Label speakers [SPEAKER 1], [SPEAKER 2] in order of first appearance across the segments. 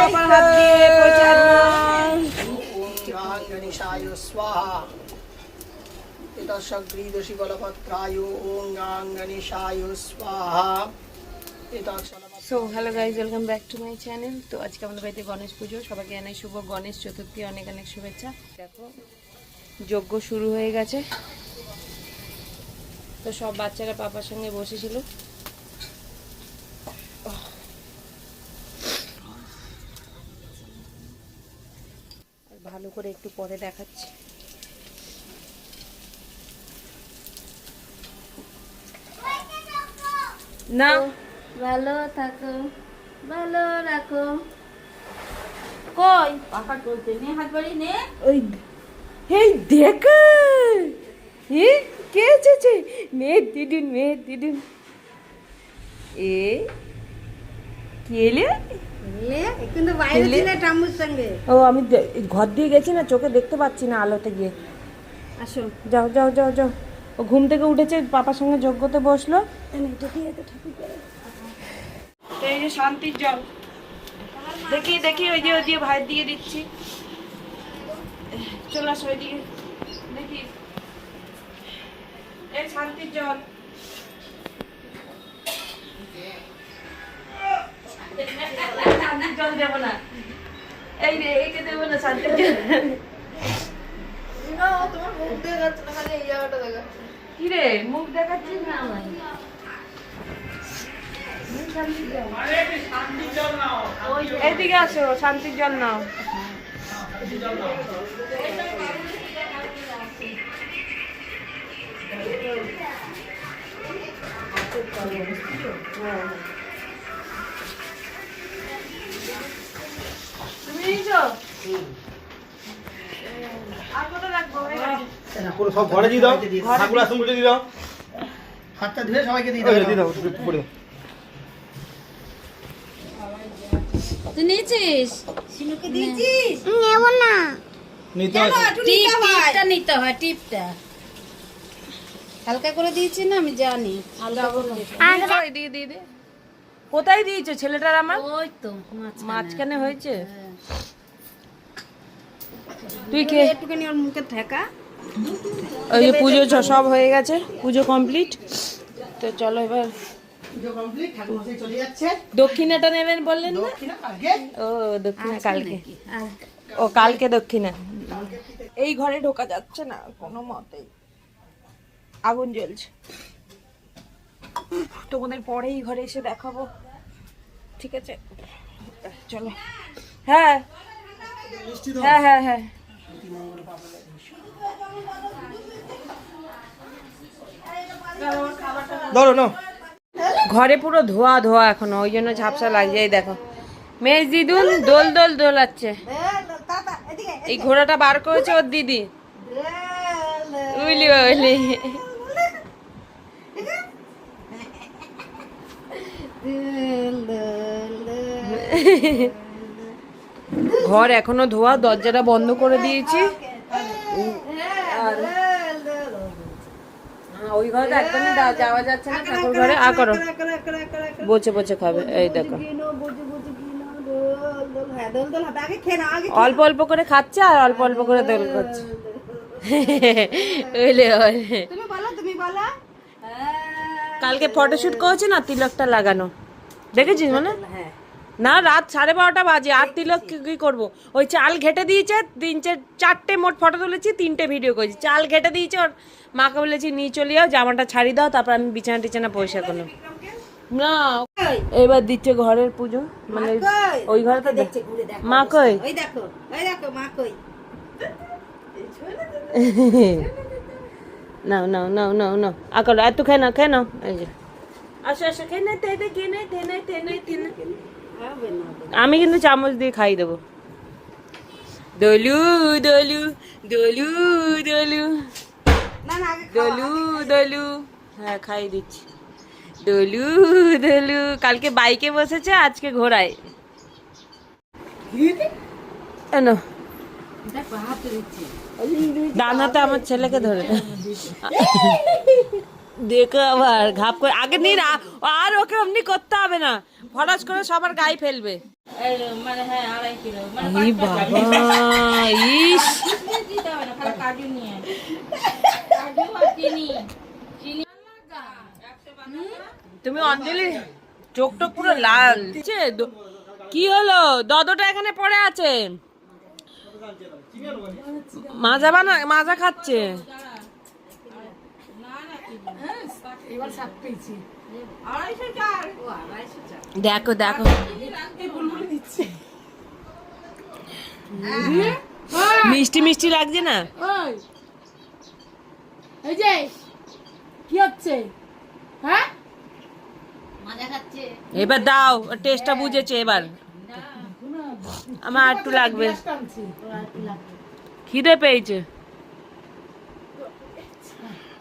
[SPEAKER 1] বাবার হাত দিয়ে so hello guys welcome back to my channel তো আজকে আমাদের বাড়িতে গণেশ পুজো। সবাইকে জানাই শুভ গণেশ চতুর্থী অনেক অনেক শুভেচ্ছা। দেখো যজ্ঞ শুরু হয়ে গেছে। তো সব বাচ্চারা পাপার সঙ্গে বসেছিল। করে একটু পরে দেখাচ্ছি। না।
[SPEAKER 2] ভালো থাকো ভালো রাখো।
[SPEAKER 1] কই?
[SPEAKER 2] পাপা চলতে নে হাত বাড়ি নে।
[SPEAKER 1] ওই এই দেখ। এ কে এসেছে? মেয়ে দিদুন মেয়ে দিদুন। এ কেলে
[SPEAKER 2] লে কিন্তু বাইরে
[SPEAKER 1] এলে?
[SPEAKER 2] সঙ্গে।
[SPEAKER 1] ও আমি ঘর দিয়ে গেছি না চোখে দেখতে পাচ্ছি না আলোতে গিয়ে।
[SPEAKER 2] আসো।
[SPEAKER 1] যাও যাও যাও যাও। ও ঘুম থেকে উঠেছে পাপার সঙ্গে যজ্ঞতে বসল। এই যে শান্তির জল। দেখি দেখি ওই যে ওই দিয়ে ভাইয়ের দিয়ে দিচ্ছি। চলে আসো ওইদিকে দেখি। এই শান্তির জল। শান্তির জল দেবো না। এই রে একে দেবো না শান্তির জল। কি রে মুখ দেখাচ্ছিস না আমার এদিকে আসো শান্তির জল নাও? হয়ে।
[SPEAKER 3] সব ঘরে দিয়ে দাও। ঠাকুর আসন উঠে দিয়ে দাও।
[SPEAKER 4] হাতটা ধুয়ে সবাইকে দিয়ে
[SPEAKER 3] ওই দিয়ে দাও একটু
[SPEAKER 2] তুই নিয়েছিস?
[SPEAKER 4] সিনুকে দিয়েছিস?
[SPEAKER 3] নিতে হবে।
[SPEAKER 2] টিপটা নিতে হয় টিপটা। হালকা করে দিয়েছি না আমি জানি। হালকা করে দিতে।
[SPEAKER 1] ওই দিয়ে দিয়ে কোথায় দিয়েছ? ছেলেটার আমার?
[SPEAKER 2] ওই তো
[SPEAKER 1] মাঝখানে হয়েছে? তুই কে?
[SPEAKER 2] একটুখানি ওর মুখে ঠেকা।
[SPEAKER 1] ওই যে পুজো সব হয়ে গেছে পুজো কমপ্লিট তো চলো এবার
[SPEAKER 4] পুজো কমপ্লিট ঠাকুর মশাই চলে যাচ্ছে।
[SPEAKER 1] দক্ষিণাটা নেবেন বললেন না? ও দক্ষিণা কালকে। ও কালকে দক্ষিণা। এই ঘরে ঢোকা যাচ্ছে না কোনো মতেই আগুন জ্বলছে। তোমাদের পরে এই ঘরে এসে দেখাবো। ঠিক আছে? চলো। হ্যাঁ। হ্যাঁ হ্যাঁ হ্যাঁ।
[SPEAKER 3] ধরো নাও।
[SPEAKER 1] ঘরে পুরো ধোয়া ধোয়া এখনও ওই জন্য ঝাপসা লাগছে এই দেখো। মেজ দিদুন দোল দোল দোলাচ্ছে। এই ঘোড়াটা বার করেছে ওর দিদি। Willy Willy. ঘর এখনও ধোয়া দরজাটা বন্ধ করে দিয়েছি। আর ওই ঘরে একদমই যাওয়া যাচ্ছে না ঠাকুর ঘরে। আ করো। বসে বসে খাবে। এই দেখো। অল্প অল্প করে খাচ্ছে আর অল্প অল্প করে দোল করছে কালকে ফটোশুট করেছে না? তিলকটা লাগানো। দেখেছিস মানে?
[SPEAKER 2] হ্যাঁ।
[SPEAKER 1] না রাত সাড়ে বারোটা বাজে। আর তিলক কি- করব? ওই চাল ঘেটে দিয়েছে তিন চার- চারটে মোট ফটো তুলেছি তিনটে ভিডিও করেছি। চাল ঘেটে দিয়েছে ওর মাকে বলেছি নিয়ে চলে যাও জামাটা ছাড়ি দাও তারপর আমি বিছানা টিছানা পয়সা করলাম। না এবার দিচ্ছে ঘরের পুজো মানে ওই ঘরে তো দেখছে মা কই?
[SPEAKER 2] ওই দেখো ওই দেখো মা কই?
[SPEAKER 1] নাও নাও নাও নাও নাও। আ করো আর তো খেয়ে নাও খেয়ে নাও। এই যে। আসো আসো খেয়ে নে তে দে খেয়ে নে তে নে তে নে তে নে
[SPEAKER 2] হবে না
[SPEAKER 1] আমি কিন্তু চামচ দিয়ে খাই দেবো দলু দলু দলু দলু
[SPEAKER 2] না না
[SPEAKER 1] দলু দলু হ্যাঁ খাই দিচ্ছি দলু দলু কালকে বাইকে বসেছে আজকে ঘোড়ায় ডান হাতে আমার ছেলেকে ধরে দেখো আবার ঘাপ করে। আগে আ- আর ওকে অমনি করতে হবে না। ফরাস করে সবার গায়ে ফেলবে।
[SPEAKER 2] মানে হ্যাঁ আড়াই কিলো। মানে নিয়ে।
[SPEAKER 1] তুমি অঞ্জলি চোখ টোক পুরো লাল। কি হলো? দদটা এখানে পড়ে আছে। মাজা বানা মাজা খাচ্ছে। দেখো দেখো। মিষ্টি মিষ্টি লাগছে না?
[SPEAKER 5] এই যে কি হচ্ছে? হ্যাঁ?
[SPEAKER 1] এবার দাও টেস্টটা বুঝেছে এবার। আমার একটু লাগবে। খিদে পেয়েছে।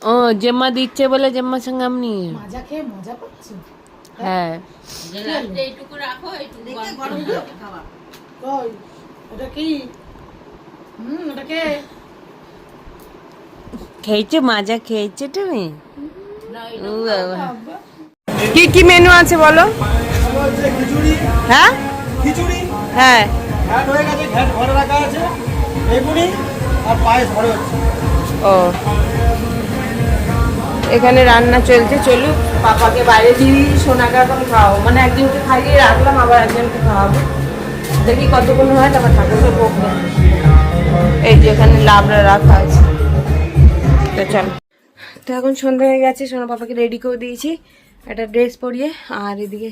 [SPEAKER 1] ও জেম্মা দিচ্ছে বলে জেম্মার সঙ্গে আমি
[SPEAKER 5] মাজা খেয়ে মজা পাচ্ছি
[SPEAKER 1] হ্যাঁ।
[SPEAKER 2] এইটুকু রাখো এইটুকু গরম খাওয়া
[SPEAKER 5] কই? ওটা কি? হুম ওটা কে?
[SPEAKER 1] খেয়েছো? মাজা খেয়েছো তুমি। কি কি মেনু আছে বলো?
[SPEAKER 3] খিচুড়ি।
[SPEAKER 1] হ্যাঁ?
[SPEAKER 3] খিচুড়ি।
[SPEAKER 1] হ্যাঁ।
[SPEAKER 3] ঘ্যাট হয়ে গেছে ঘ্যাট ঘরে রাখা আছে। বেগুনি আর পায়েস ঘরে হচ্ছে।
[SPEAKER 1] ও। এখানে রান্না চলছে, চলুক। পাপাকে বাইরে দিই সোনাকে এখন খাও মানে একজনকে খাইয়ে রাখলাম, আবার একজনকে খাওয়াবো। দেখি কতক্ষণ হয়, তারপর ঠাকুরকে ভোগ। এই যে এখানে লাবড়া রাখা আছে। তো চলো। তো এখন সন্ধ্যা হয়ে গেছে, সোনা পাপাকে রেডি করে দিয়েছি। একটা ড্রেস পরিয়ে, আর এদিকে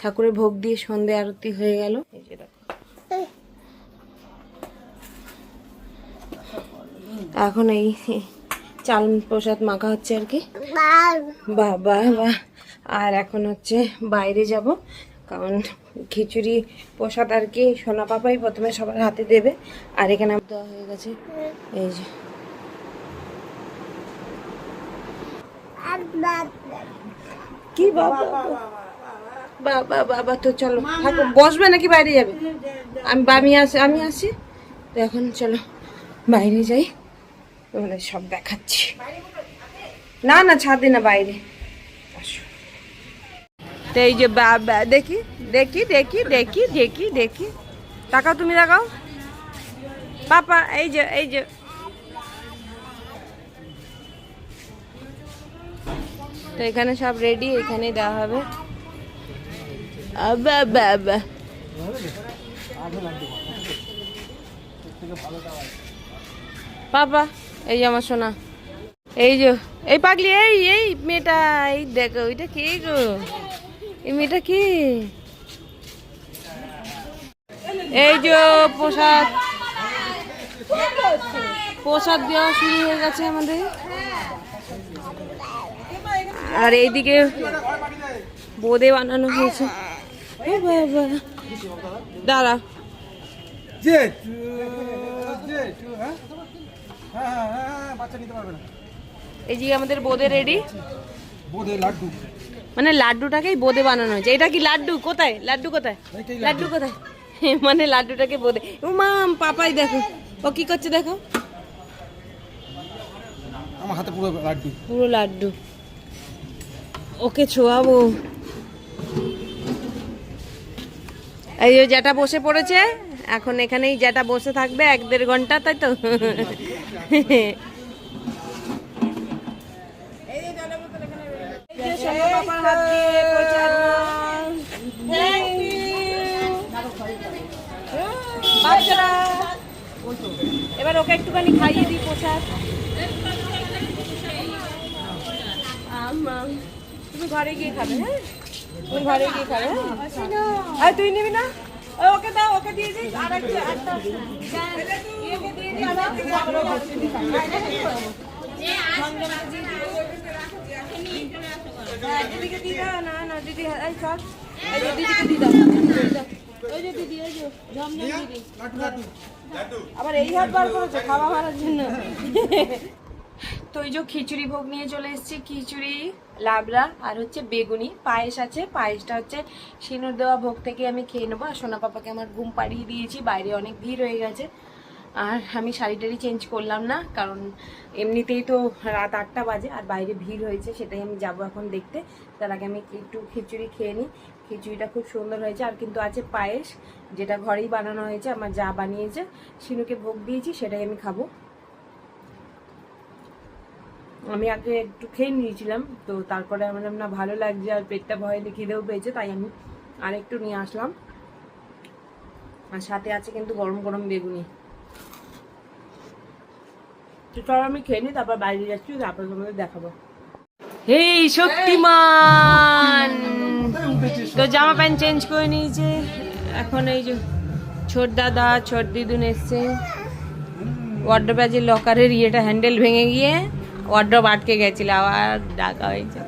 [SPEAKER 1] ঠাকুরের ভোগ দিয়ে সন্ধে আরতি হয়ে গেল। এই যে দেখো। এখন এই চাল প্রসাদ মাখা হচ্ছে আর কি। বাহ। বাহ বাহ। আর এখন হচ্ছে বাইরে যাব কারণ খিচুড়ি প্রসাদ আর কি সোনা পাপাই প্রথমে সবার হাতে দেবে আর এখানে দেওয়া হয়ে গেছে। এই যে। কি বাবা? বাবা বাবা তো চলো থাকো বসবে নাকি বাইরে যাবে? আমি আমি আসি আমি আসি। তো এখন চলো বাইরে যাই। তোমাদের সব দেখাচ্ছি। না না, ছাদে না, বাইরে। তো এই যে দেখি দেখি দেখি দেখি দেখি দেখি। তাকাও তুমি, তাকাও। পাপা, এই যে এই যে। তো এখানে সব রেডি এখানেই দেওয়া হবে। আবা বাবা পাপা এই আমার সোনা। এই যে, এই পাগলি, এই এই মেয়েটা, এই দেখো ওইটা কে গো? এই মেয়েটা কি? এই যে প্রসাদ। প্রসাদ দেওয়া শুরু হয়ে গেছে আমাদের। আর এইদিকে বোঁদে বানানো হয়েছে। দাঁড়া।
[SPEAKER 3] হ্যাঁ হ্যাঁ হ্যাঁ বাচ্চা নিতে পারবে না।
[SPEAKER 1] এই যে আমাদের বোঁদে রেডি
[SPEAKER 3] বোধে লাড্ডু।
[SPEAKER 1] মানে লাড্ডুটাকেই বোঁদে বানানো হয়েছে। এটা কি লাড্ডু? কোথায়? লাড্ডু কোথায়? লাড্ডু। কোথায়? মানে লাড্ডুটাকে বোঁদে। ও মা পাপাই দেখো। ও কি করছে দেখো?
[SPEAKER 3] আমার হাতে পুরো লাড্ডু।
[SPEAKER 1] পুরো লাড্ডু। ওকে ছোয়াবো। এই যে যেটা বসে পড়েছে। এখন এখানেই যেটা বসে থাকবে, এক দেড় ঘণ্টা, তাই তো? এবার ওকে একটুখানি খাইয়ে দিই প্রসাদ। তুমি ঘরে গিয়ে খাবে হ্যাঁ? তুমি ঘরে গিয়ে খাবে হ্যাঁ? আর, তুই নিবি না? দিয়ে দিই আর একটা একটা ইয়েকে দিয়ে দিই দাও। দিদিকে দিয়ে দাও না না দিদি এই চল এই দিদিকে দিয়ে দাও। ওই যে দিদি ওই যে ঝমঝম দিদি আবার এই হাত বার করেছ খাওয়া মারার জন্য তো এই যে খিচুড়ি ভোগ নিয়ে চলে এসেছি, খিচুড়ি, লাবড়া আর হচ্ছে বেগুনি। পায়েস আছে, পায়েসটা হচ্ছে সিনুর দেওয়া ভোগ থেকে আমি খেয়ে নেব। আর সোনা পাপাকে আমার ঘুম পাড়িয়ে দিয়েছি, বাইরে অনেক ভিড় হয়ে গেছে। আর আমি শাড়িটাড়ি চেঞ্জ করলাম না, কারণ এমনিতেই তো রাত আটটা বাজে আর বাইরে ভিড় হয়েছে, সেটাই আমি যাব এখন দেখতে। তার আগে আমি একটু খিচুড়ি খেয়ে নিই। খিচুড়িটা খুব সুন্দর হয়েছে, আর কিন্তু আছে পায়েস, যেটা ঘরেই বানানো হয়েছে, আমার যা বানিয়েছে শিনুকে ভোগ দিয়েছি, সেটাই আমি খাব। আমি আগে একটু খেয়ে নিয়েছিলাম তো তারপরে আমার না ভালো লাগছে আর পেটটা ভয় খিদেও পেয়েছে তাই আমি আর একটু নিয়ে আসলাম। আর সাথে আছে কিন্তু গরম গরম বেগুনি। তো চলো আমি খেয়ে নিই তারপর বাইরে যাচ্ছি তারপর তোমাদের দেখাবো। এই শক্তিমান! তো জামা প্যান্ট চেঞ্জ করে নিয়েছে। এখন এই যে ছোট দাদা ছোট দিদুন এসছে। ওয়ার্ড্রপ আছে লকারের ইয়েটা হ্যান্ডেল ভেঙে গিয়ে ওয়ার্ড্রপ আটকে গেছিল আবার ডাকা হয়েছে।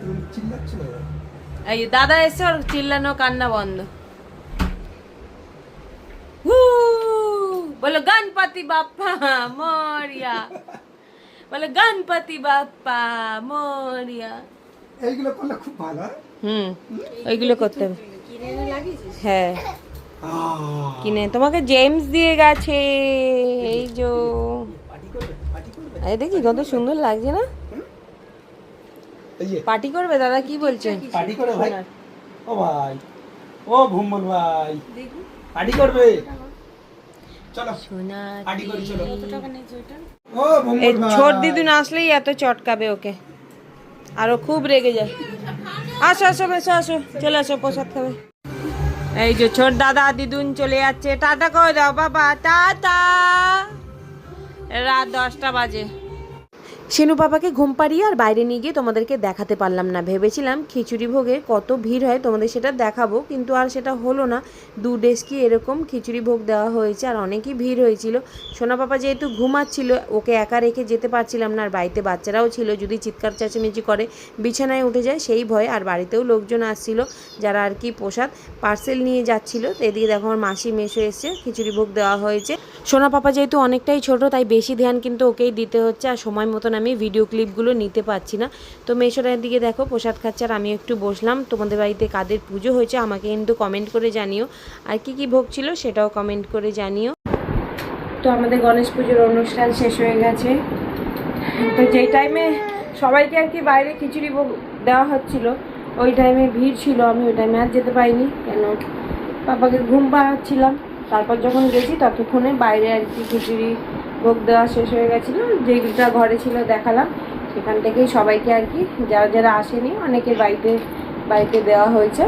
[SPEAKER 1] এই দাদা এসছে ওর চিল্লানো কান্না বন্ধ! বলো গণপতি বাপ্পা মরিয়া। বলো গণপতি বাপ্পা মরিয়া।
[SPEAKER 3] এইগুলো করলে খুব ভালো হ্যাঁ?
[SPEAKER 1] হুম ওইগুলো করতে হবে। হ্যাঁ। কিনে তোমাকে জেমস দিয়ে গেছে এই যে। এই দেখি কত সুন্দর লাগছে না?
[SPEAKER 3] এই
[SPEAKER 1] পার্টি করবে দাদা কি বলছেন?
[SPEAKER 3] পার্টি করে ভাই? ও ভাই। ও ভুম্বল ভাই। পার্টি করবে? চলো
[SPEAKER 1] সোনা
[SPEAKER 3] পার্টি করি চলো। ও
[SPEAKER 1] এই
[SPEAKER 3] ভুম্বল ভাই।
[SPEAKER 1] ছোট দিদুন আসলেই এত চটকাবে ওকে। আরও খুব রেগে যায়। আসো আসো বেশো আসো। চলে আসো প্রসাদ খাবে। এই যে ছোট দাদা দিদুন চলে যাচ্ছে। টাটা করে দাও বাবা। টাটা। রাত দশটা বাজে। শিনু বাবাকে ঘুম পাড়িয়ে আর বাইরে নিয়ে গিয়ে তোমাদেরকে দেখাতে পারলাম না। ভেবেছিলাম খিচুড়ি ভোগে কত ভিড় হয়, তোমাদের সেটা দেখাবো, কিন্তু আর সেটা হলো না। দু ডেস্কি এরকম খিচুড়ি ভোগ দেওয়া হয়েছে আর অনেকই ভিড় হয়েছিল। সোনা পাপা যেহেতু ঘুমাচ্ছিল, ওকে একা রেখে যেতে পারছিলাম না আর বাড়িতে বাচ্চারাও ছিল, যদি চিৎকার চেঁচামেচি করে, বিছানায় উঠে যায় সেই ভয়ে। আর বাড়িতেও লোকজন আসছিল, যারা আর কি প্রসাদ পার্সেল নিয়ে যাচ্ছিল তো এদিকে দেখো আমার মাসি মেশো এসছে, খিচুড়ি ভোগ দেওয়া হয়েছে। সোনা পাপা যেহেতু অনেকটাই ছোট, তাই বেশি ধ্যান কিন্তু ওকেই দিতে হচ্ছে, আর সময় মতন আমি ভিডিও ক্লিপগুলো নিতে পারছি না। তো মেশোটার দিকে দেখো, প্রসাদ খাচ্ছে আর আমি একটু বসলাম। তোমাদের বাড়িতে কাদের পুজো হয়েছে আমাকে কিন্তু কমেন্ট করে জানিও। আর কি কি ভোগ ছিল সেটাও কমেন্ট করে জানিও। তো আমাদের গণেশ পুজোর অনুষ্ঠান শেষ হয়ে গেছে। তো যেই টাইমে সবাইকে আর কি বাইরে খিচুড়ি ভোগ দেওয়া হচ্ছিল, ওই টাইমে ভিড় ছিল, আমি ওই টাইমে আর যেতে পারিনি। কেন? পাপাকে ঘুম পাড়াচ্ছিলাম। তারপর যখন গেছি ততক্ষণে বাইরে আর কি খিচুড়ি ভোগ দেওয়া শেষ হয়ে গেছিল। যেইটা ঘরে ছিল দেখালাম সেখান থেকেই সবাইকে আর কি যারা যারা আসেনি অনেকের বাড়িতে বাড়িতে দেওয়া হয়েছে।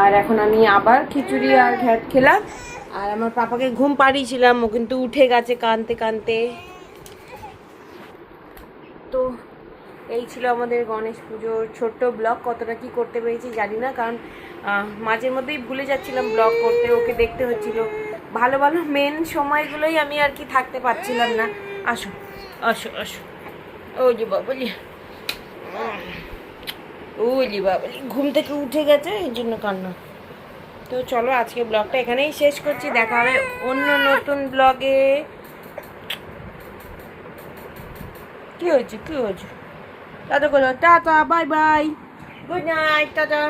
[SPEAKER 1] আর এখন আমি আবার খিচুড়ি আর ঘ্যাট খেলাম। আর আমার পাপাকে ঘুম পাড়িয়েছিলাম ও কিন্তু উঠে গেছে কানতে কানতে। তো এই ছিল আমাদের গণেশ পুজোর ছোট্ট ব্লগ কতটা কি করতে পেরেছি জানি না কারণ আহ, মাঝে মধ্যেই ভুলে যাচ্ছিলাম ব্লগ করতে ওকে দেখতে হচ্ছিল। ভালো ভালো মেন সময়গুলোই আমি আর কি থাকতে পারছিলাম না। আসো। আসো আসো। ও যে বাবলি। ও জি বাবলি। ঘুম থেকে উঠে গেছে, এই জন্য কান্না। তো চলো, আজকে ব্লগটা এখানেই শেষ করছি। দেখা হবে অন্য নতুন ব্লগে। কি হয়েছে কি হয়েছে? টাটা করো। Tata, bye bye. Good night, tata.